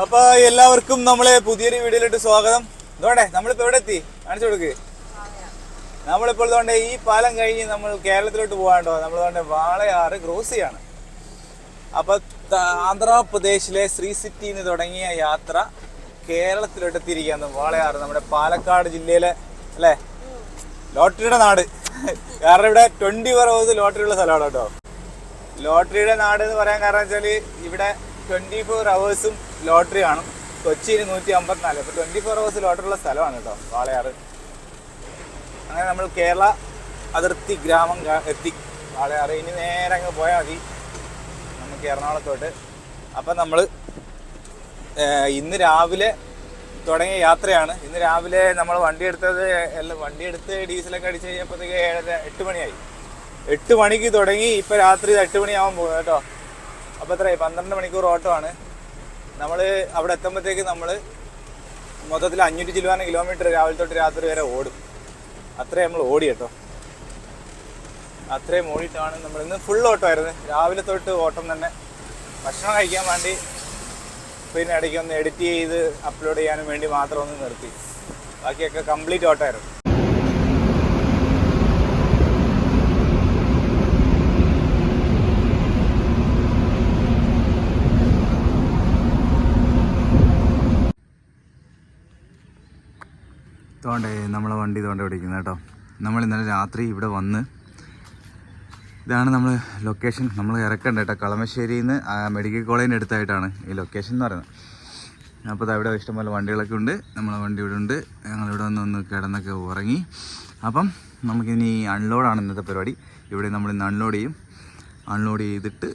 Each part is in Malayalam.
അപ്പൊ എല്ലാവർക്കും നമ്മളെ പുതിയൊരു വീഡിയോയിലോട്ട് സ്വാഗതം. ഇതോടെ നമ്മളിപ്പോ എവിടെ എത്തി കാണിച്ചു കൊടുക്ക്. നമ്മളിപ്പോൾ ഇതുകൊണ്ട് ഈ പാലം കഴിഞ്ഞ് നമ്മൾ കേരളത്തിലോട്ട് പോകാണ്ടോ നമ്മൾ ഇതുകൊണ്ട് വാളയാറ് ക്രോസ് അപ്പൊ ആന്ധ്രാപ്രദേശിലെ ശ്രീ സിറ്റിയിൽ നിന്ന് തുടങ്ങിയ യാത്ര കേരളത്തിലോട്ട് എത്തിയിരിക്കുകയാണ്. വാളയാറ് നമ്മുടെ പാലക്കാട് ജില്ലയിലെ അല്ലേ? ലോട്ടറിയുടെ നാട്. കാരണം ഇവിടെ ട്വന്റി ഫോർ ഹവേഴ്സ് ലോട്ടറി ഉള്ള സ്ഥലമാണ് കേട്ടോ. ലോട്ടറിയുടെ നാട് എന്ന് പറയാൻ കാരണം വെച്ചാൽ ഇവിടെ ട്വന്റി ഫോർ അവേഴ്സും ലോട്ടറി കാണും കൊച്ചിയിൽ നൂറ്റി അമ്പത്തിനാല് അപ്പോൾ ട്വന്റി ഫോർ അവേഴ്സ് ലോട്ടറി ഉള്ള സ്ഥലമാണ് കേട്ടോ വാളയാറ്. അങ്ങനെ നമ്മൾ കേരള അതിർത്തി ഗ്രാമം എത്തി. വാളയാറ് ഇനി നേരെ അങ്ങ് പോയാൽ മതി. നമുക്ക് എറണാകുളത്തോട്ട്. അപ്പം നമ്മൾ ഇന്ന് രാവിലെ തുടങ്ങിയ യാത്രയാണ്. ഇന്ന് രാവിലെ നമ്മൾ വണ്ടി എടുത്തത് എല്ലാം വണ്ടി എടുത്ത് ഡീസലൊക്കെ അടിച്ച് കഴിഞ്ഞപ്പോഴത്തേക്ക് ഏഴര എട്ട് മണിയായി. എട്ട് മണിക്ക് തുടങ്ങി ഇപ്പം രാത്രി എട്ട് മണിയാവാൻ പോകും കേട്ടോ. അപ്പോൾ എത്രയായി? പന്ത്രണ്ട് മണിക്കൂർ ഓട്ടോ ആണ് നമ്മൾ അവിടെ എത്തുമ്പോഴത്തേക്ക് നമ്മൾ മൊത്തത്തിൽ അഞ്ഞൂറ്റി ചില്ലുവാന കിലോമീറ്റർ രാവിലെ തൊട്ട് രാത്രി വരെ ഓടും. അത്രയും നമ്മൾ ഓടി കേട്ടോ. അത്രയും ഓടിയിട്ടാണ് നമ്മൾ ഇന്ന് ഫുൾ ഓട്ടം ആയിരുന്നു. രാവിലെ തൊട്ട് ഓട്ടം തന്നെ. ഭക്ഷണം കഴിക്കാൻ വേണ്ടി പിന്നെ ഇടയ്ക്ക് ഒന്ന് എഡിറ്റ് ചെയ്ത് അപ്ലോഡ് ചെയ്യാനും വേണ്ടി മാത്രം ഒന്ന് നിർത്തി. ബാക്കിയൊക്കെ കംപ്ലീറ്റ് ഓട്ടമായിരുന്നു. തോണ്ടേ നമ്മളെ വണ്ടി ഇതുകൊണ്ട് പിടിക്കുന്നത് കേട്ടോ. നമ്മൾ ഇന്നലെ രാത്രി ഇവിടെ വന്ന് ഇതാണ് നമ്മൾ ലൊക്കേഷൻ നമ്മൾ ഇറക്കേണ്ട കേട്ടോ. കളമശ്ശേരിയിൽ നിന്ന് മെഡിക്കൽ കോളേജിന്റെ അടുത്തായിട്ടാണ് ഈ ലൊക്കേഷൻ എന്ന് പറയുന്നത്. അപ്പോൾ ദാ ഇവിടെ ഇഷ്ടംപോലെ വണ്ടികളൊക്കെ ഉണ്ട്. നമ്മളെ വണ്ടി ഇവിടെ ഉണ്ട്. ഞങ്ങളിവിടെ വന്ന് ഒന്ന് കിടന്നൊക്കെ ഉറങ്ങി. അപ്പം നമുക്കിനി അൺലോഡാണ് ഇന്നത്തെ പരിപാടി. ഇവിടെ നമ്മൾ ഇന്ന് അൺലോഡ് ചെയ്യും. അൺലോഡ് ചെയ്തിട്ട്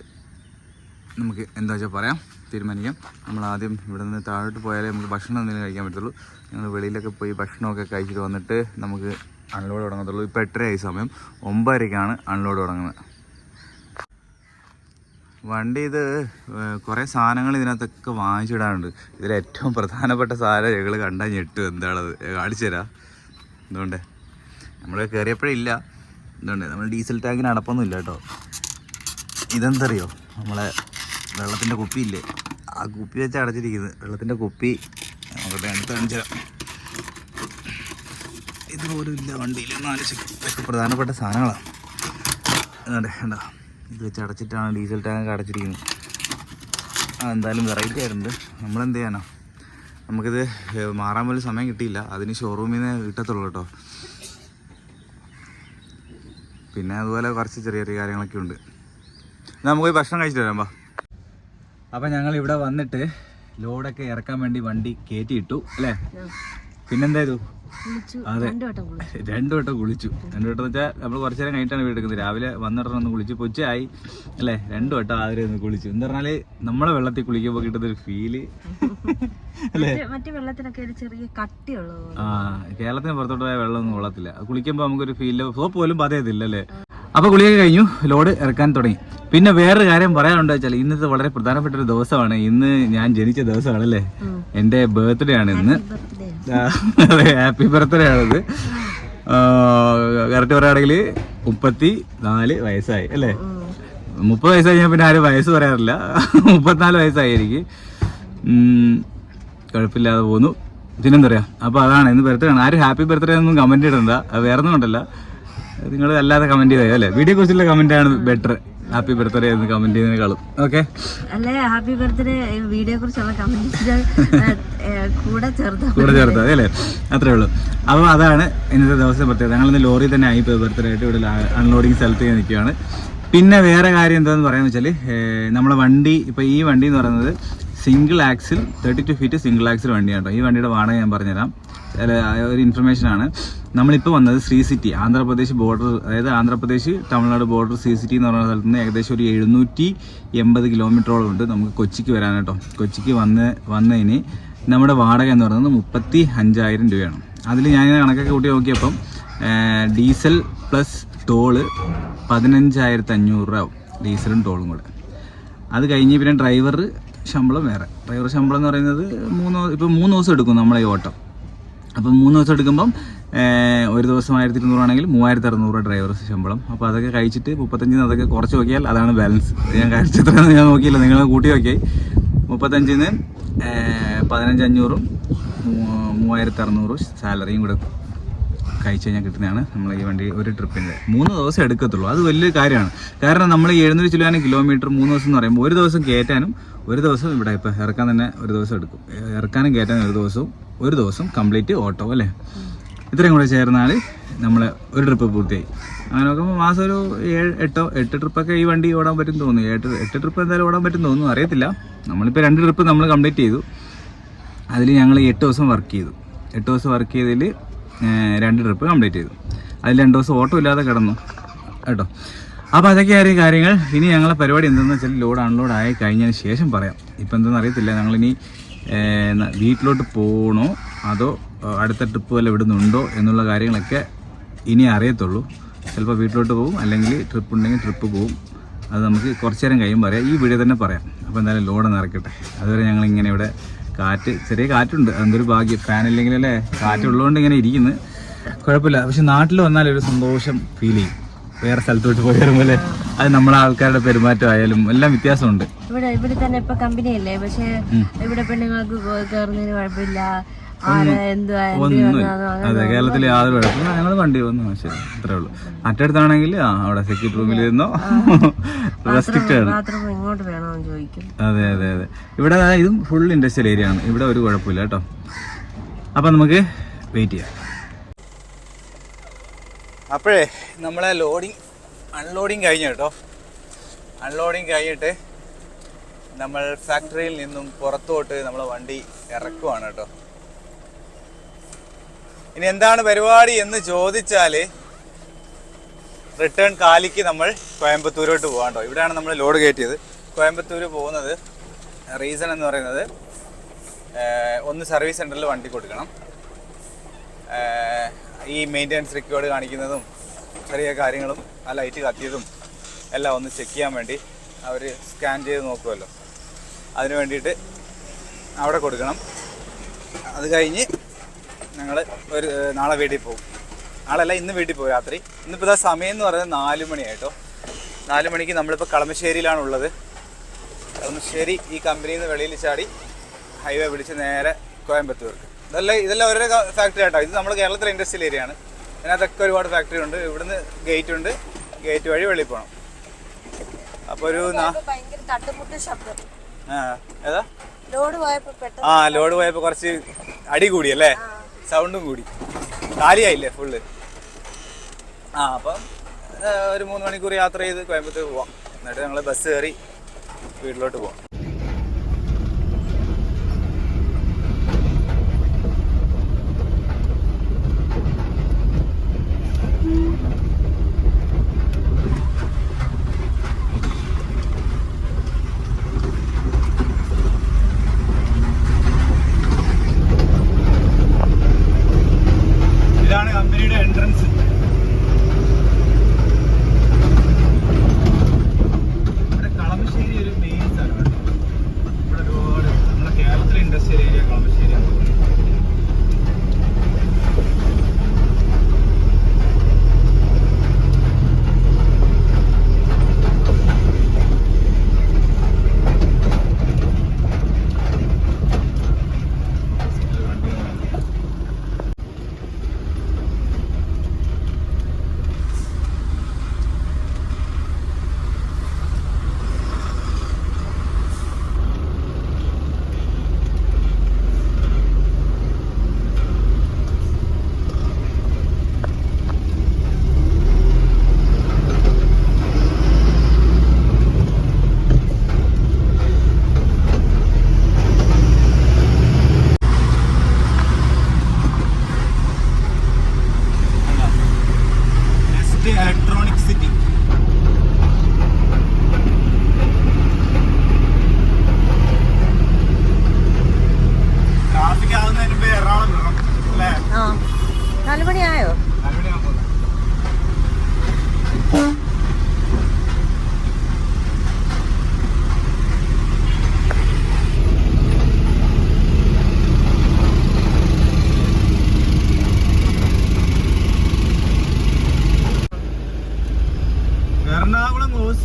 നമുക്ക് എന്താ വെച്ചാൽ പറയാം തീരുമാനിക്കാം. നമ്മൾ ആദ്യം ഇവിടെ നിന്ന് താഴോട്ട് പോയാലേ നമുക്ക് ഭക്ഷണം എന്തെങ്കിലും കഴിക്കാൻ പറ്റുള്ളൂ ഞങ്ങൾ വെളിയിലൊക്കെ പോയി ഭക്ഷണമൊക്കെ കഴിച്ചിട്ട് വന്നിട്ട് നമുക്ക് അൺലോഡ് തുടങ്ങത്തുള്ളൂ. ഇപ്പോൾ എട്ടരയായി സമയം. ഒമ്പതരയ്ക്കാണ് അൺലോഡ് തുടങ്ങുന്നത്. വണ്ടി ഇത് കുറേ സാധനങ്ങൾ ഇതിനകത്തൊക്കെ വാങ്ങിച്ചിടാനുണ്ട് ഇതിൽ ഏറ്റവും പ്രധാനപ്പെട്ട സാധനം ഞങ്ങൾ കണ്ടാൽ ഞെട്ടു. എന്താണത്? കാണിച്ചു തരാം. എന്തുകൊണ്ട്? നമ്മൾ കയറിയപ്പോഴില്ല എന്തുകൊണ്ട്? നമ്മൾ ഡീസൽ ടാങ്കിന് അടപ്പൊന്നും ഇല്ല കേട്ടോ. ഇതെന്തറിയോ? നമ്മളെ വെള്ളത്തിന്റെ കുപ്പിയില്ലേ? ആ കുപ്പി വെച്ച് അടച്ചിരിക്കുന്നത് വെള്ളത്തിന്റെ കുപ്പി. നോക്കട്ടെ അടുത്ത് കാണിച്ചു തരാം ഇതുപോലും ഇല്ല വണ്ടിയിൽ നാല് ഇതൊക്കെ പ്രധാനപ്പെട്ട സാധനങ്ങളാണ് എന്നിട്ട് കണ്ടോ? ഇത് വെച്ച് അടച്ചിട്ടാണ് ഡീസൽ ടാങ്ക് അടച്ചിരിക്കുന്നത്. ആ എന്തായാലും വെറൈറ്റി ആയിട്ടുണ്ട്. നമ്മളെന്ത് ചെയ്യാനോ? നമുക്കിത് മാറാൻ പോലും സമയം കിട്ടിയില്ല. അതിന് ഷോറൂമിൽ നിന്ന് കിട്ടത്തുള്ളൂ കേട്ടോ. പിന്നെ അതുപോലെ കുറച്ച് ചെറിയ ചെറിയ കാര്യങ്ങളൊക്കെ ഉണ്ട്. നമുക്ക് ഭക്ഷണം കഴിച്ചിട്ട് വരാം അപ്പം ഞങ്ങൾ ഇവിടെ വന്നിട്ട് ലോഡൊക്കെ ഇറക്കാൻ വേണ്ടി വണ്ടി കയറ്റിയിട്ടു അല്ലേ? പിന്നെന്താ ചെയ്തു? അതെ. രണ്ടു വട്ടം കുളിച്ചു. രണ്ടു വട്ടം വെച്ചാൽ നമ്മൾ കുറച്ചു നേരം കഴിഞ്ഞിട്ടാണ് വീട് എടുക്കുന്നത്. രാവിലെ വന്നിടണം ഒന്ന് കുളിച്ചു. പൊച്ചായി അല്ലേ? രണ്ടു വട്ടം ആദ്യം ഒന്ന് കുളിച്ചു. എന്ന് പറഞ്ഞാൽ നമ്മളെ വെള്ളത്തിൽ കുളിക്കുമ്പോൾ കിട്ടുന്ന ഒരു ഫീൽ അല്ലേ? മറ്റു വെള്ളത്തിനൊക്കെ ഒരു ചെറിയ. ആ കേരളത്തിന് പുറത്തോട്ട് പോയ വെള്ളമൊന്നും കൊള്ളത്തില്ല. കുളിക്കുമ്പോൾ നമുക്കൊരു ഫീൽ സോപ്പ് പോലും പതയത്തില്ല അല്ലേ? അപ്പൊ ഗുളിക കഴിഞ്ഞു. ലോഡ് ഇറക്കാൻ തുടങ്ങി. പിന്നെ വേറൊരു കാര്യം പറയാനുണ്ട് വെച്ചാൽ ഇന്നത്തെ വളരെ പ്രധാനപ്പെട്ട ഒരു ദിവസമാണ്. ഇന്ന് ഞാൻ ജനിച്ച ദിവസമാണ് അല്ലേ ഉം. എന്റെ ബർത്ത്ഡേ ആണ് ഇന്ന്. അതെ ഹാപ്പി ബർത്ത്ഡേ ആണിത്. കറക്റ്റ് പറയുകയാണെങ്കിൽ മുപ്പത്തി നാല് വയസ്സായി അല്ലേ? മുപ്പത് വയസ്സായി കഴിഞ്ഞാൽ പിന്നെ ആരും വയസ്സ് പറയാറില്ല. മുപ്പത്തിനാല് വയസ്സായി എനിക്ക് കുഴപ്പമില്ലാതെ പോന്നു. പിന്നെന്താ പറയാ? അപ്പോൾ അതാണ് ഇന്ന് ബർത്ത്ഡേ ആണ്. ആരും ഹാപ്പി ബർത്ത്ഡേ ഒന്നും കമന്റ് ഇടണ്ട. വേറെ ഒന്നും കൊണ്ടല്ല. നിങ്ങൾ അല്ലാതെ കമന്റ് ചെയ്തോ അല്ലേ? വീഡിയോ കുറിച്ചുള്ള കമന്റ് ആണ് ബെറ്റർ ഹാപ്പി ബർത്ത്ഡേ എന്ന് കമന്റ് ചെയ്യുന്നതിനേക്കാളും. ഓക്കെ അല്ലേ ഹാപ്പി ബർത്ത്ഡേ വീഡിയോ കുറിച്ചുള്ള കമന്റ് കൂടെ ചേർത്ത് കൂടെ ചേർത്ത് അല്ലേ? അത്രേ ഉള്ളൂ. അപ്പോൾ അതാണ് ഇന്നത്തെ ദിവസം പ്രത്യേകത. ഞങ്ങളിന്ന് ലോറി തന്നെ ആയി ബർത്ത്ഡേ ആയിട്ട് ഇവിടെ അൺലോഡിങ് സ്ഥലത്ത് നിൽക്കുകയാണ്. പിന്നെ വേറെ കാര്യം എന്താണെന്ന് പറയാന്ന് വെച്ചാൽ നമ്മളെ വണ്ടി ഇപ്പോൾ ഈ വണ്ടി എന്ന് പറയുന്നത് single axle thirty two feet single axle വണ്ടിയാണ് കേട്ടോ. ഈ വണ്ടിയുടെ വാടക ഞാൻ പറഞ്ഞുതരാം. ഒരു ഇൻഫർമേഷൻ ആണ്. നമ്മളിപ്പോൾ വന്നത് ശ്രീ സിറ്റി ആന്ധ്രാപ്രദേശ് ബോർഡർ അതായത് ആന്ധ്രാപ്രദേശ് തമിഴ്നാട് ബോർഡർ ശ്രീ സിറ്റി എന്ന് പറയുന്ന സ്ഥലത്ത് നിന്ന് ഏകദേശം ഒരു എഴുന്നൂറ്റി എൺപത് കിലോമീറ്ററോളം ഉണ്ട് നമുക്ക് കൊച്ചിക്ക് വരാൻ കേട്ടോ. കൊച്ചിക്ക് വന്ന് വന്നതിന് നമ്മുടെ വാടക എന്ന് പറയുന്നത് മുപ്പത്തി അഞ്ചായിരം രൂപയാണ്. അതിൽ ഞാൻ കണക്കൊക്കെ കൂട്ടി നോക്കിയപ്പം ഡീസൽ പ്ലസ് ടോൾ പതിനഞ്ചായിരത്തി അഞ്ഞൂറ് രൂപ ആവും ഡീസലും ടോളും കൂടെ. അത് കഴിഞ്ഞ് പിന്നെ ഡ്രൈവർ ശമ്പളം വേറെ. ഡ്രൈവർ ശമ്പളം എന്ന് പറയുന്നത് മൂന്ന് ഇപ്പോൾ മൂന്ന് ദിവസം എടുക്കും നമ്മളെ ഈ ഓട്ടം. അപ്പം മൂന്ന് ദിവസം എടുക്കുമ്പം ഒരു ദിവസം ആയിരത്തി ഇരുന്നൂറാണെങ്കിൽ മൂവായിരത്തി അറുന്നൂറ് ഡ്രൈവർ ശമ്പളം. അപ്പോൾ അതൊക്കെ കഴിച്ചിട്ട് മുപ്പത്തഞ്ചിന് അതൊക്കെ കുറച്ച് നോക്കിയാൽ അതാണ് ബാലൻസ് ഞാൻ കഴിച്ചത്ര ഞാൻ നോക്കിയില്ല. നിങ്ങൾ കൂട്ടി നോക്കിയായി മുപ്പത്തഞ്ചിന് പതിനഞ്ചഞ്ഞൂറും അഞ്ഞൂറും മൂവായിരത്തി അറുന്നൂറും സാലറിയും കൂടെ കഴിച്ചു കഴിഞ്ഞാൽ കിട്ടുന്നതാണ് നമ്മൾ ഈ വണ്ടി ഒരു ട്രിപ്പിന്റെ മൂന്ന് ദിവസം എടുക്കത്തുള്ളൂ. അത് വലിയ കാര്യമാണ്. കാരണം നമ്മൾ എഴുന്നൂറ് ചിലവാനും കിലോമീറ്റർ മൂന്ന് ദിവസം എന്ന് പറയുമ്പോൾ ഒരു ദിവസം കയറ്റാനും ഒരു ദിവസം ഇവിടെ ഇപ്പം ഇറക്കാൻ തന്നെ ഒരു ദിവസം എടുക്കും. ഇറക്കാനും കയറ്റാനും ഒരു ദിവസവും ഒരു ദിവസം കംപ്ലീറ്റ് ഓട്ടോ അല്ലേ? ഇത്രയും കൂടെ ചേർന്നാൽ നമ്മൾ ഒരു ട്രിപ്പ് പൂർത്തിയായി. അങ്ങനെ നോക്കുമ്പോൾ മാസം ഒരു ഏഴ് എട്ടോ എട്ട് ട്രിപ്പൊക്കെ ഈ വണ്ടി ഓടാൻ പറ്റും തോന്നുന്നു. എട്ട് എട്ട് ട്രിപ്പ് എന്തായാലും ഓടാൻ പറ്റും തോന്നുന്നു. അറിയത്തില്ല. നമ്മളിപ്പോൾ രണ്ട് ട്രിപ്പ് നമ്മൾ കംപ്ലീറ്റ് ചെയ്തു. അതിൽ ഞങ്ങൾ എട്ട് ദിവസം വർക്ക് ചെയ്തു. എട്ട് ദിവസം വർക്ക് ചെയ്തതിൽ രണ്ട് ട്രിപ്പ് കംപ്ലീറ്റ് ചെയ്തു. അതിൽ രണ്ട് ദിവസം ഓട്ടോ ഇല്ലാതെ കിടന്നു. കേട്ടോ? അപ്പോൾ അതൊക്കെയായിരുന്നു കാര്യങ്ങൾ. ഇനി ഞങ്ങളെ പരിപാടി എന്തെന്ന് വെച്ചാൽ ലോഡ് അൺലോഡ് ആയി കഴിഞ്ഞതിന് ശേഷം പറയാം. ഇപ്പം എന്തെന്ന് അറിയത്തില്ല. ഞങ്ങളിനി വീട്ടിലോട്ട് പോകണോ അതോ അടുത്ത ട്രിപ്പ് വല്ല വിടുന്നുണ്ടോ എന്നുള്ള കാര്യങ്ങളൊക്കെ ഇനി അറിയത്തുള്ളൂ. ചിലപ്പോൾ വീട്ടിലോട്ട് പോകും അല്ലെങ്കിൽ ട്രിപ്പ് ഉണ്ടെങ്കിൽ ട്രിപ്പ് പോകും അത് നമുക്ക് കുറച്ച് നേരം കഴിയും പറയാം. ഈ വീഡിയോ തന്നെ പറയാം. അപ്പോൾ എന്തായാലും ലോഡ് നിറക്കട്ടെ അതുവരെ ഞങ്ങൾ ഇങ്ങനെ ഇവിടെ കാറ്റ് ചെറിയ കാറ്റുണ്ട്. എന്തൊരു ഭാഗ്യം. ഫാൻ ഇല്ലെങ്കിലല്ലേ കാറ്റുള്ളതുകൊണ്ട് ഇങ്ങനെ ഇരിക്കുന്നു. കുഴപ്പമില്ല. പക്ഷെ നാട്ടിൽ വന്നാൽ ഒരു സന്തോഷം ഫീൽ ചെയ്യും. വേറെ സ്ഥലത്തോട്ട് പോയി വരുമ്പോൾ അത് നമ്മളെ ആൾക്കാരുടെ പെരുമാറ്റം ആയാലും എല്ലാം വ്യത്യാസമുണ്ട്. ഇവിടെ ഇവിടെ തന്നെ ഇപ്പൊ കമ്പനി അല്ലേ? പക്ഷെ ഇവിടെ പെണ്ണുങ്ങൾക്ക് കയറുന്നതിന് കുഴപ്പമില്ല. അതെ കേരളത്തിൽ യാതൊരു കുഴപ്പമില്ല. ഞങ്ങൾ വണ്ടി വന്നു ശരി അത്രേ ഉള്ളൂ. മറ്റടുത്താണെങ്കിൽ ആ അവിടെ സെക്യൂരിറ്റി റൂമിൽ ഇരുന്നോ റെസ്ട്രിക്റ്റ് ആണ്. മാത്രം ഇങ്ങോട്ട് ചോദിക്കും. അതെ അതെ അതെ. ഇവിടെ ഇതും ഫുൾ ഇൻഡസ്ട്രിയൽ ഏരിയ ആണ്. ഇവിടെ ഒരു കുഴപ്പമില്ല കേട്ടോ. അപ്പം നമുക്ക് വെയിറ്റ് ചെയ്യാം. അപ്പോഴേ നമ്മളെ ലോഡിങ് അൺലോഡിങ് കഴിഞ്ഞ കേട്ടോ. അൺലോഡിങ് കഴിഞ്ഞിട്ട് നമ്മൾ ഫാക്ടറിയിൽ നിന്നും പുറത്തോട്ട് നമ്മൾ വണ്ടി ഇറക്കുവാണ് കേട്ടോ. ഇനി എന്താണ് പരിപാടി എന്ന് ചോദിച്ചാൽ റിട്ടേൺ കാലിക്ക് നമ്മൾ കോയമ്പത്തൂരോട്ട് പോകാം കേട്ടോ. ഇവിടെയാണ് നമ്മൾ ലോഡ് കയറ്റിയത്. കോയമ്പത്തൂർ പോകുന്നത് റീസൺ എന്ന് പറയുന്നത് ഒന്ന് സർവീസ് സെന്ററിൽ വണ്ടി കൊടുക്കണം. ഈ മെയിന്റെനൻസ് റെക്കോർഡ് കാണിക്കുന്നതും ചെറിയ കാര്യങ്ങളും ആ ലൈറ്റ് കത്തിയതും എല്ലാം ഒന്ന് ചെക്ക് ചെയ്യാൻ വേണ്ടി അവർ സ്കാൻ ചെയ്ത് നോക്കുമല്ലോ അതിന് വേണ്ടിയിട്ട് അവിടെ കൊടുക്കണം. അത് കഴിഞ്ഞ് ഞങ്ങൾ ഒരു നാളെ വീട്ടിൽ പോകും. നാളെയല്ല ഇന്ന് വീട്ടിൽ പോകും രാത്രി. ഇന്നിപ്പോൾ ഇതാ സമയം എന്ന് പറയുന്നത് നാല് മണിയായിട്ടോ നാല് മണിക്ക് നമ്മളിപ്പോൾ കളമശ്ശേരിയിലാണ് ഉള്ളത് കളമശ്ശേരി ഈ കമ്പനിയിൽ നിന്ന് വെളിയിൽ ചാടി ഹൈവേ പിടിച്ച് നേരെ കോയമ്പത്തൂർക്ക്. ഇതെല്ലാം ഇതെല്ലാം ഓരോ ഫാക്ടറി ആട്ടോ. ഇത് നമ്മൾ കേരളത്തിലെ ഇൻഡസ്ട്രിയൽ ഏരിയ ആണ്. അതിനകത്തൊക്കെ ഒരുപാട് ഫാക്ടറി ഉണ്ട്. ഇവിടുന്ന് ഗേറ്റ് ഉണ്ട്. ഗേറ്റ് വഴി വെളിയിൽ പോകണം അപ്പോൾ ഒരു ആ ഏതാ? ലോഡ് പോയപ്പോ ആ ലോഡ് പോയപ്പോൾ കുറച്ച് അടി കൂടി അല്ലേ? സൗണ്ടും കൂടി. കാലിയായില്ലേ ഫുള്ള് ആ അപ്പം ഒരു മൂന്ന് മണിക്കൂർ യാത്ര ചെയ്ത് കോയമ്പത്തൂർ പോവാം. എന്നിട്ട് ഞങ്ങൾ ബസ് കയറി വീട്ടിലോട്ട് പോവാം.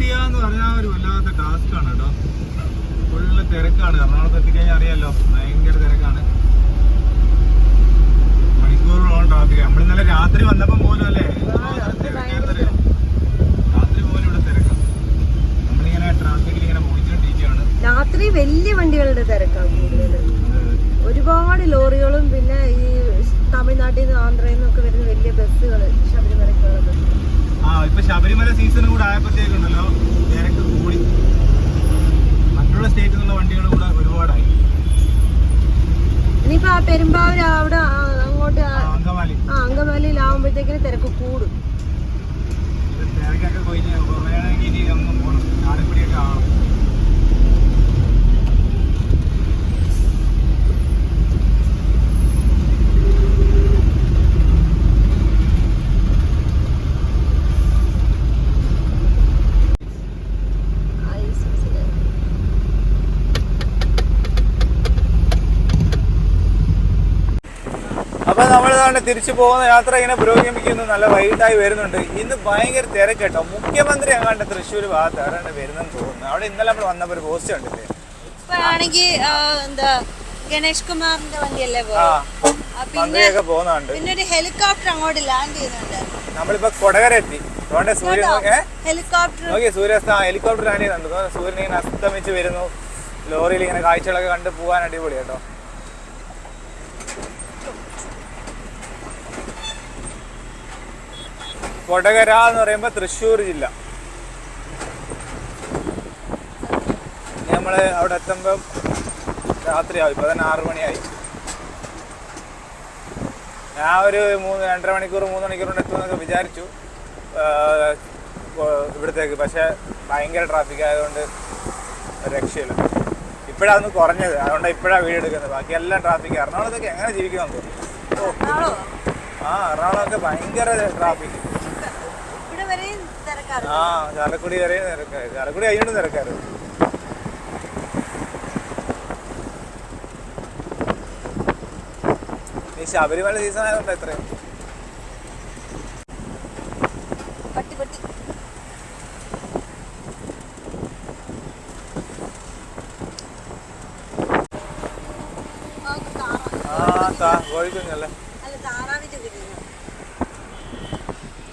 ചെയ്യുക എന്ന് പറഞ്ഞാൽ ഒരു വല്ലാത്ത ആണ് കേട്ടോ. ഫുള്ള് തിരക്കാണ്. എറണാകുളത്ത് എത്തിക്കഴിഞ്ഞാൽ അറിയാമല്ലോ ഭയങ്കര തിരക്കാണ്. മണിക്കൂറോളം ട്രാഫിക് നമ്മൾ ഇന്നലെ രാത്രി വന്നപ്പം പോലും അല്ലേ? രാത്രി പോലും ഇവിടെ തിരക്കാണ്. നമ്മളിങ്ങനെ ട്രാഫിക്കിൽ ഇങ്ങനെ പോയിക്കൊണ്ടിരിക്കുകയാണ് രാത്രി വലിയ വണ്ടികളുടെ തിരക്കാണ് ഒരുപാട് ലോറികളും പിന്നെ ഈ തമിഴ്നാട്ടിൽ നിന്ന് ആന്ധ്രയിൽ നിന്നൊക്കെ വരുന്ന വലിയ ബസ്സുകൾ ശബരിമലയ്ക്കുള്ള ബസ്സുകൾ ആ ഇപ്പൊ ശബരിമല സീസൺ കൂടെ ആയപ്പോഴത്തേക്കുണ്ടല്ലോ തിരക്ക് കൂടി. മറ്റുള്ള സ്റ്റേറ്റിൽ നിന്നുള്ള വണ്ടികൾ കൂടെ ഒരുപാടായി. ഇനിയിപ്പോ ആ പെരുമ്പാവൂർ അവിടെ ആ അങ്ങോട്ട് ആ, ആ- അങ്കമാലി. ആ അങ്കമാലിയിലാവുമ്പോഴത്തേക്കിന് തിരക്ക് കൂടും. തിരക്കൊക്കെ പോയി വേണമെങ്കിൽ ഇനി അങ്ങ് പോകണം ആലപ്പുഴയൊക്കെ ആവണം ആ ഈ സീസണിൽ. അപ്പൊ നമ്മൾ തന്നെ തിരിച്ചു പോകുന്ന യാത്ര ഇങ്ങനെ പുരോഗമിക്കുന്നു. നല്ല വൈകിട്ടായി വരുന്നുണ്ട്. ഇന്ന് ഭയങ്കര തിരക്കേട്ടോ. മുഖ്യമന്ത്രി അങ്ങാണ്ട് തൃശ്ശൂർ ഭാഗത്ത് ആരാണ്ട് വരുന്നെന്ന് തോന്നുന്നു. അവിടെ ഇന്നലെ നമ്മൾ വന്നപ്പോ ഒരു പോസ്റ്റ് കണ്ടില്ലേ? ഇപ്പോഴാണെങ്കി എന്താ ഗണേഷ് കുമാറിന്റെ വണ്ടിയല്ലേ മന്ത്രിയൊക്കെ പോകുന്നുണ്ട് പിന്നെ ഒരു ഹെലികോപ്റ്റർ അങ്ങോട്ട് ലാൻഡ് ചെയ്യുന്നുണ്ട്. നമ്മളിപ്പോ കൊടകര എത്തി. അതുകൊണ്ട് സൂര്യൻ ഹെലികോപ്റ്റർ. നോക്കിയേ സൂര്യാസ്ത ഹെലികോപ്റ്റർ ലാൻഡ് ചെയ്യുന്നുണ്ട്. സൂര്യൻ ഇങ്ങനെ അസ്തമിച്ച് വരുന്നു. ലോറിയിൽ ഇങ്ങനെ കാഴ്ചകളൊക്കെ കണ്ട് പോകാൻ അടിപൊളി കേട്ടോ കൊടകര എന്ന് പറയുമ്പോൾ തൃശ്ശൂർ ജില്ല. നമ്മൾ അവിടെ എത്തുമ്പം രാത്രിയാവും ഇപ്പൊ തന്നെ ആറു മണിയായി. ഞാൻ ഒരു മൂന്ന് രണ്ടര മണിക്കൂർ മൂന്ന് മണിക്കൂർ കൊണ്ട് എത്തുമെന്നൊക്കെ വിചാരിച്ചു. ഇവിടത്തേക്ക്. പക്ഷെ ഭയങ്കര ട്രാഫിക് ആയതുകൊണ്ട് രക്ഷയില്ല. ഇപ്പോഴാണ് കുറഞ്ഞത്. അതുകൊണ്ട് ഇപ്പോഴാണ് വീട് എടുക്കുന്നത്. ബാക്കി എല്ലാം ട്രാഫിക് എറണാകുളത്തൊക്കെ എങ്ങനെ ഓ, ആ എറണാകുളമൊക്കെ ഭയങ്കര ട്രാഫിക് ആ ചാലക്കുടി വരെ തിരക്കാര് ചാലക്കുടി കഴിഞ്ഞിട്ട് തിരക്കാര് ഈ ശബരിമല സീസൺ ആയതുകൊണ്ട് എത്രയും ആ കോഴിക്കുഞ്ഞല്ലേ അല്ല താറാവിന്റെ കുഞ്ഞുങ്ങൾ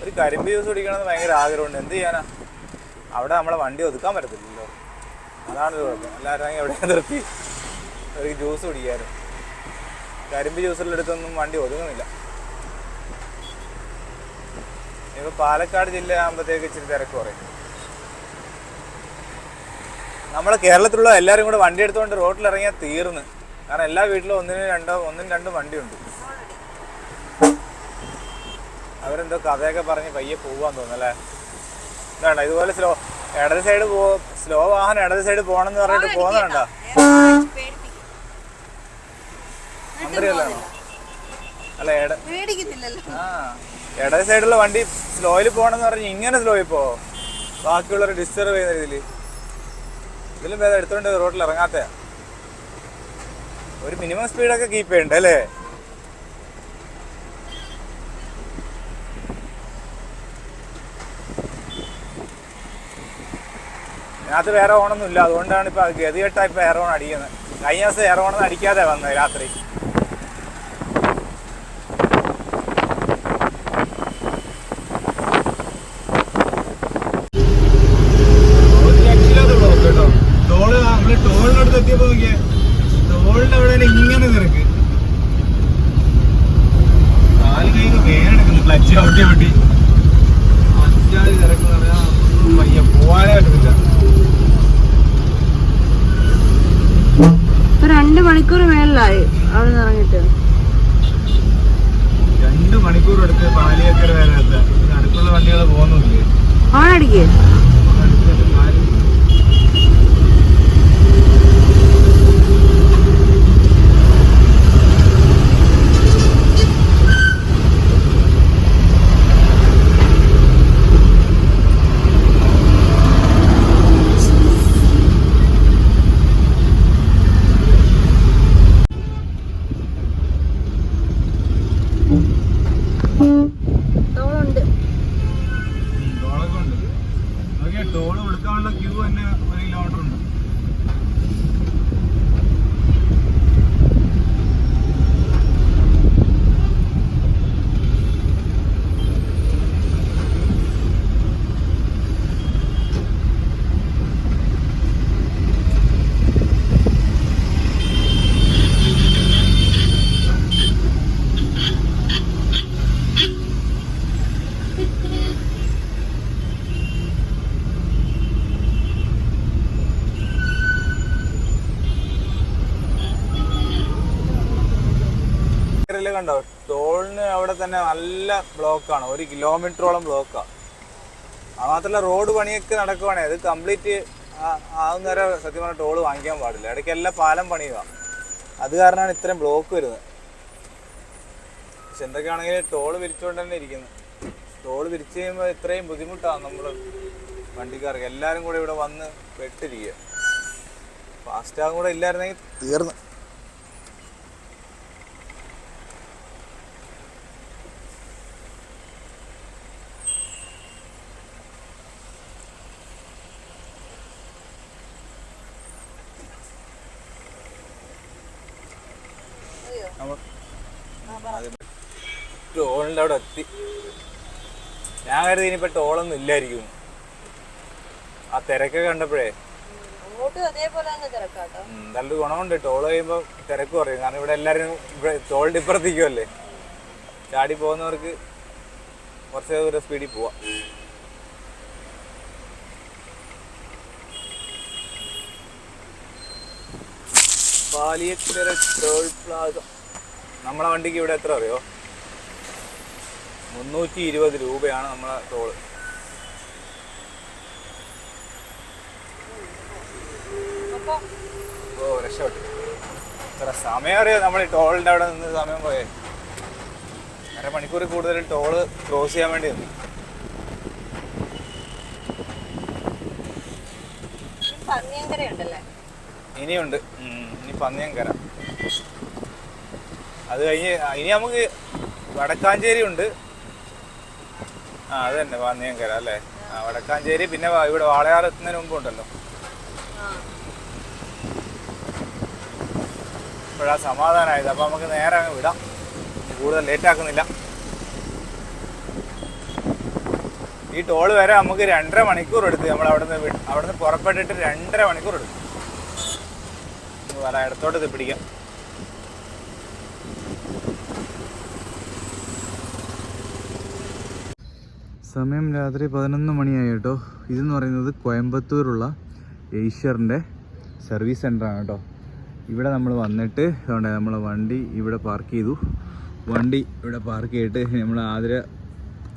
ഒരു കരിമ്പ് ജ്യൂസ് കുടിക്കണമെന്ന് ഭയങ്കര ആഗ്രഹമുണ്ട്. എന്ത് ചെയ്യാനാ? അവിടെ നമ്മളെ വണ്ടി ഒതുക്കാൻ പറ്റത്തില്ലല്ലോ. അതാണ് കുഴപ്പം. എല്ലാവരും എവിടെ നിർത്തി ഒരു ജ്യൂസ് കുടിക്കാനും. കരിമ്പ് ജ്യൂസുള്ള അടുത്തൊന്നും വണ്ടി ഒതുങ്ങുന്നില്ല. ഇപ്പൊ പാലക്കാട് ജില്ല ആകുമ്പോഴത്തേക്ക് ഇച്ചിരി തിരക്ക് കുറയും. നമ്മളെ കേരളത്തിലുള്ള എല്ലാവരും കൂടെ വണ്ടി എടുത്തുകൊണ്ട് റോട്ടിൽ ഇറങ്ങിയാൽ തീർന്ന്. കാരണം എല്ലാ വീട്ടിലും ഒന്നിനും രണ്ടോ ഒന്നിനും രണ്ടും വണ്ടിയുണ്ട്. അവരെന്തോ കഥയൊക്കെ പറഞ്ഞ് പയ്യെ പോവാൻ തോന്നുന്നല്ലേ ഇതാണ്ട ഇതുപോലെ സ്ലോ ഇടത് സൈഡ് പോ സ്ലോ വാഹനം ഇടത് സൈഡ് പോകണം എന്ന് പറഞ്ഞിട്ട് പോകുന്നുണ്ടോ മന്ത്രിയല്ലാണോ അല്ല ഇട ആ ഇടത് സൈഡുള്ള വണ്ടി സ്ലോയിൽ പോകണമെന്ന് പറഞ്ഞ് ഇങ്ങനെ സ്ലോയിൽ പോ. ബാക്കിയുള്ളവർ ഡിസ്റ്റർബ് ചെയ്ത രീതിയിൽ. ഇതിലും ഭേദം എടുത്തോണ്ട് റോഡിൽ ഇറങ്ങാത്ത ഒരു മിനിമം സ്പീഡൊക്കെ കീപ്പ് ചെയ്യണ്ട ഇതിനകത്ത് വേറെ ഓണൊന്നും ഇല്ല അതുകൊണ്ടാണ് ഇപ്പൊ ഗതികെട്ടാ ഇപ്പൊ എയർ ഓൺ അടിക്കുന്നത്. കഴിഞ്ഞ ദിവസം എയർ ഓണൊന്നും അടിക്കാതെ വന്നത് രാത്രി ഒരു രക്ഷയില്ലാത്ത ബ്ലോക്ക് കേട്ടോ ടോൾ നമ്മൾ ടോളിനടുത്ത് എത്തിയപ്പോ നോക്കിയേ ടോളിന്റെ അവിടെ ഇങ്ങനെ നിരക്ക് കാൽ കൈക്ക് വേനെടുക്കുന്നു ക്ലച്ച് ഔട്ടി ഔട്ടി അഞ്ചാളി തിരക്ക് പറയാ പയ്യ പോവാനേ പറ്റത്തില്ല ഇപ്പൊ രണ്ട് മണിക്കൂർ മേളിലായി അവിടെ നിന്ന് ഇറങ്ങിട്ട് രണ്ട് മണിക്കൂർ എടുത്ത് പാലിയേക്കര വരെ അടുത്തുള്ള വണ്ടികൾ പോകുന്നില്ലേ ഓണടിക്കേ ടോളുണ്ട് ടോളൊക്കെ ഉണ്ട് നോക്കിയാ ടോൾ കൊടുക്കാനുള്ള ക്യൂ കണ്ടോ ടോളിന് അവിടെ തന്നെ നല്ല ബ്ലോക്കാണ്. ഒരു കിലോമീറ്ററോളം ബ്ലോക്കാണ് അത് മാത്രമല്ല റോഡ് പണിയൊക്കെ നടക്കുവാണേ. അത് കംപ്ലീറ്റ് ആവുന്നവരെ സത്യം പറഞ്ഞാൽ ടോൾ വാങ്ങിക്കാൻ പാടില്ല. ഇടയ്ക്ക് എല്ലാം പാലം പണിയുക അത് കാരണമാണ് ഇത്രയും ബ്ലോക്ക് വരുന്നത്. പക്ഷെ എന്തൊക്കെയാണെങ്കിൽ ടോൾ പിരിച്ചുകൊണ്ട് തന്നെ ഇരിക്കുന്നത് ടോൾ പിരിച്ചു കഴിയുമ്പോൾ ഇത്രയും ബുദ്ധിമുട്ടാണ് നമ്മൾ വണ്ടിക്കാർക്ക്. എല്ലാവരും കൂടെ ഇവിടെ വന്ന് പെട്ടിരിക്കുക ഫാസ്റ്റാഗും കൂടെ ഇല്ലായിരുന്നെങ്കിൽ തീർന്നു. ടോളിന്റെ അവിടെ എത്തി. ഞാൻ കരുതി ഇനിയിപ്പോ ടോളൊന്നും ഇല്ലായിരിക്കും. ആ തിരക്കൊക്കെ കണ്ടപ്പോഴേ. നല്ല നല്ലൊരു ഗുണമുണ്ട്. ടോൾ കഴിയുമ്പോൾ തിരക്ക് കുറയും. കാരണം ഇവിടെ എല്ലാവരും ടോളിന്റെ ടോളിന്റെ ഇപ്പുറത്തേക്കുമല്ലേ ചാടി പോകുന്നവർക്ക് കുറച്ച് ദൂരം സ്പീഡിൽ പോവാം. പാലിയക്കര ടോൾ പ്ലാസ നമ്മളെ വണ്ടിക്ക് ഇവിടെ എത്ര അറിയോ? മുന്നൂറ്റി ഇരുപത് രൂപയാണ് നമ്മളെ ടോൾ ഓ രക്ഷപ്പെട്ടു. ഇത്ര സമയം അറിയാം നമ്മൾ ഈ ടോളിന്റെ അവിടെ നിന്ന് സമയം പോയേ. അരമണിക്കൂർ കൂടുതൽ ടോൾ ക്രോസ് ചെയ്യാൻ വേണ്ടി നിന്നു. പന്നിയങ്കര ഇനിയുണ്ട്. ഇനി പന്നിയങ്കര. അത് കഴിഞ്ഞ് ഇനി നമുക്ക് വടക്കാഞ്ചേരി ഉണ്ട് ആ അത് തന്നെ അല്ലേ? വടക്കാഞ്ചേരി പിന്നെ ഇവിടെ വാളയാർ എത്തുന്നതിന് മുമ്പ് ഉണ്ടല്ലോ. ഇപ്പോഴാ സമാധാനമായത് അപ്പൊ നമുക്ക് നേരെ അങ്ങ് വിടാം. കൂടുതൽ ലേറ്റ് ആക്കുന്നില്ല. ഈ ടോൾ വരെ നമുക്ക് രണ്ടര മണിക്കൂർ എടുത്ത് നമ്മൾ അവിടുന്ന് വി- അവിടുന്ന് പുറപ്പെട്ടിട്ട് രണ്ടര മണിക്കൂർ എടുത്തു വരാം ഇടത്തോട്ട് ഇത് പിടിക്കാം. സമയം രാത്രി പതിനൊന്ന് മണിയായി കേട്ടോ ഇതെന്ന് പറയുന്നത് കോയമ്പത്തൂരുള്ള ഏഷ്യറിന്റെ സർവീസ് സെന്ററാണ് കേട്ടോ. ഇവിടെ നമ്മൾ വന്നിട്ട് അതുകൊണ്ട് നമ്മൾ വണ്ടി ഇവിടെ പാർക്ക് ചെയ്തു. വണ്ടി ഇവിടെ പാർക്ക് ചെയ്തിട്ട് നമ്മൾ ആതിര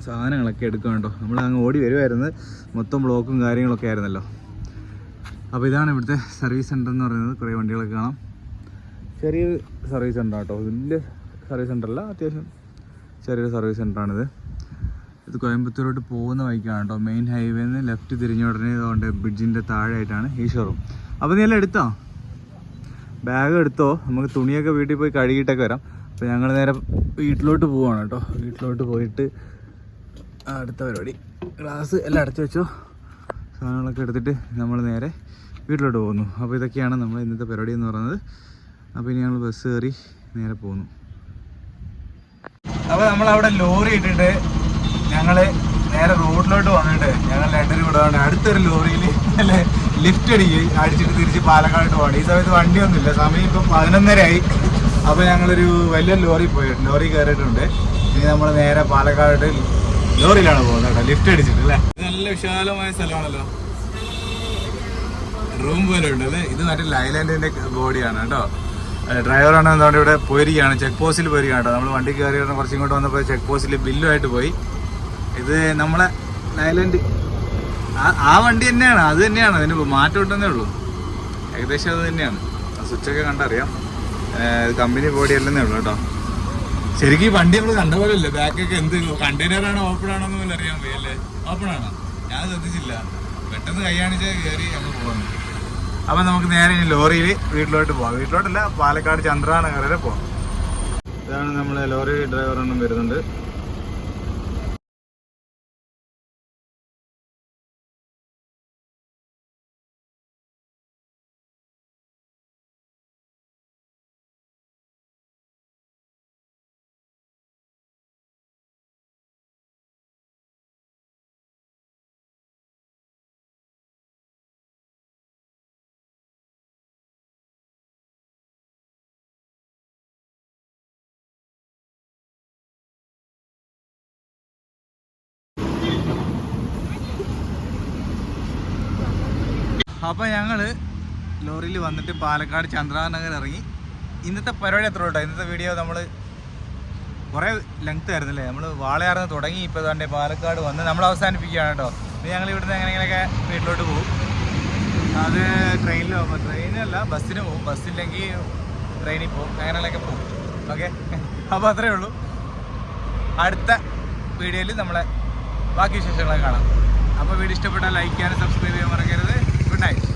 സാധനങ്ങളൊക്കെ എടുക്കണം കേട്ടോ. നമ്മൾ അങ്ങ് ഓടി വരുമായിരുന്നു മൊത്തം ബ്ലോക്കും കാര്യങ്ങളൊക്കെ ആയിരുന്നല്ലോ. അപ്പോൾ ഇതാണ് ഇവിടുത്തെ സർവീസ് സെന്റർ എന്ന് പറയുന്നത്. കുറേ വണ്ടികളൊക്കെ കാണാം. ചെറിയൊരു സർവീസ് സെന്റർ കേട്ടോ. വലിയ സർവീസ് സെന്ററല്ല. അത്യാവശ്യം ചെറിയൊരു സർവീസ് സെന്ററാണിത്. ഇത് കോയമ്പത്തൂരോട്ട് പോകുന്ന വഴിക്കാണ് കേട്ടോ. മെയിൻ ഹൈവേന്ന് ലെഫ്റ്റ് തിരിഞ്ഞ ഉടനെ ഇതുകൊണ്ട് ബ്രിഡ്ജിന്റെ താഴെയായിട്ടാണ് ഈ ഷോറൂം അപ്പോൾ നീ എല്ലാം എടുത്തോ? ബാഗ് എടുത്തോ? നമുക്ക് തുണിയൊക്കെ വീട്ടിൽ പോയി കഴുകിയിട്ടൊക്കെ വരാം. അപ്പോൾ ഞങ്ങൾ നേരെ വീട്ടിലോട്ട് പോവാണ് കേട്ടോ. വീട്ടിലോട്ട് പോയിട്ട് അടുത്ത പരിപാടി. ഗ്ലാസ് എല്ലാം അടച്ചു വെച്ചോ. സാധനങ്ങളൊക്കെ എടുത്തിട്ട് നമ്മൾ നേരെ വീട്ടിലോട്ട് പോകുന്നു. അപ്പോൾ ഇതൊക്കെയാണ് നമ്മൾ ഇന്നത്തെ പരിപാടി എന്ന് പറയുന്നത്. അപ്പോൾ ഇനി ഞങ്ങൾ ബസ് കയറി നേരെ പോകുന്നു. അപ്പോൾ നമ്മൾ അവിടെ ലോറി ഇട്ടിട്ട് ഞങ്ങൾ നേരെ റോഡിലോട്ട് വന്നിട്ട് ഞങ്ങൾ ലെഡർ വിടാണ്ട് അടുത്തൊരു ലോറിയിൽ ലിഫ്റ്റ് അടിക്ക് അടിച്ചിട്ട് തിരിച്ച് പാലക്കാട് പോകണം ഈ സമയത്ത് വണ്ടിയൊന്നുമില്ല. സമയം ഇപ്പം പതിനൊന്നരയായി. അപ്പോൾ ഞങ്ങളൊരു വലിയ ലോറി പോയിട്ട് ലോറി കയറിയിട്ടുണ്ട്. ഇനി നമ്മൾ നേരെ പാലക്കാട് ലോറിയിലാണ് പോകുന്നത് കേട്ടോ. ലിഫ്റ്റ് അടിച്ചിട്ട് അല്ലേ? നല്ല വിശാലമായ സ്ഥലമാണല്ലോ. റൂം പോലെ ഉണ്ട് അല്ലേ? ഇത് മറ്റേ ലൈലാൻഡിന്റെ ബോഡിയാണ് കേട്ടോ. ഡ്രൈവറാണ് എന്തുകൊണ്ട് ഇവിടെ പോയിരിക്കുകയാണ്. ചെക്ക് പോസ്റ്റിൽ പോയിരിക്കുകയാണ് കേട്ടോ. നമ്മൾ വണ്ടി കയറി കുറച്ചും ഇങ്ങോട്ട് വന്നപ്പോൾ ചെക്ക് പോസ്റ്റിൽ ബില്ലുമായിട്ട് പോയി. ഇത് നമ്മളെ ലൈലൻഡ് ആ- വണ്ടി തന്നെയാണ് അത് തന്നെയാണ്. അതിന് മാറ്റം ഉണ്ടെന്നേ ഉള്ളൂ. ഏകദേശം അത് തന്നെയാണ്. ആ സ്വിച്ചൊക്കെ കണ്ടറിയാം. കമ്പനി ബോഡി അല്ലെന്നേ ഉള്ളൂ കേട്ടോ. ശരിക്കും ഈ വണ്ടി നമ്മൾ കണ്ട പോലെ അല്ലേ ബാക്കൊക്കെ എന്ത് കണ്ടെയ്നർ ആണോ ഓപ്പൺ ആണോ എന്ന് അറിയാൻ അല്ലേ ഓപ്പൺ ആണോ? ഞാൻ ശ്രദ്ധിച്ചില്ല. പെട്ടെന്ന് കൈയാണിച്ചാൽ കയറി അങ്ങ് പോകുന്നു അപ്പൊ നമുക്ക് നേരെ ഇനി ലോറിയിൽ വീട്ടിലോട്ട് പോവാം. വീട്ടിലോട്ടല്ല പാലക്കാട് ചന്ദ്രാനഗർ വരെ പോവാം. ഇതാണ് നമ്മളെ ലോറി ഡ്രൈവർ എണ്ണം വരുന്നുണ്ട്. അപ്പോൾ ഞങ്ങൾ ലോറിയിൽ വന്നിട്ട് പാലക്കാട് ചന്ദ്രാനഗർ ഇറങ്ങി. ഇന്നത്തെ പരിപാടി എത്ര കേട്ടോ ഇന്നത്തെ വീഡിയോ നമ്മൾ കുറേ ലെങ്ത് ആയിരുന്നു അല്ലേ നമ്മൾ വാളയാർന്ന് തുടങ്ങി ഇപ്പോൾ തന്നെ പാലക്കാട് വന്ന് നമ്മൾ അവസാനിപ്പിക്കുകയാണ് കേട്ടോ ഇനി ഞങ്ങൾ ഇവിടുന്ന് എങ്ങനെയൊക്കെ വീട്ടിലോട്ട് പോകും. അത് ട്രെയിനിലോ ട്രെയിനല്ല ബസ്സിന് പോകും. ബസ്സില്ലെങ്കിൽ ട്രെയിനിൽ പോകും. അങ്ങനെയൊക്കെ പോകും. ഓക്കെ അപ്പോൾ അത്രയേ ഉള്ളൂ. അടുത്ത വീഡിയോയിൽ നമ്മളെ ബാക്കി വിശേഷങ്ങളെ കാണാം. അപ്പോൾ വീഡിയോ ഇഷ്ടപ്പെട്ടാൽ ലൈക്ക് ചെയ്യാനും സബ്സ്ക്രൈബ് ചെയ്യാൻ മറക്കരുത്. Good night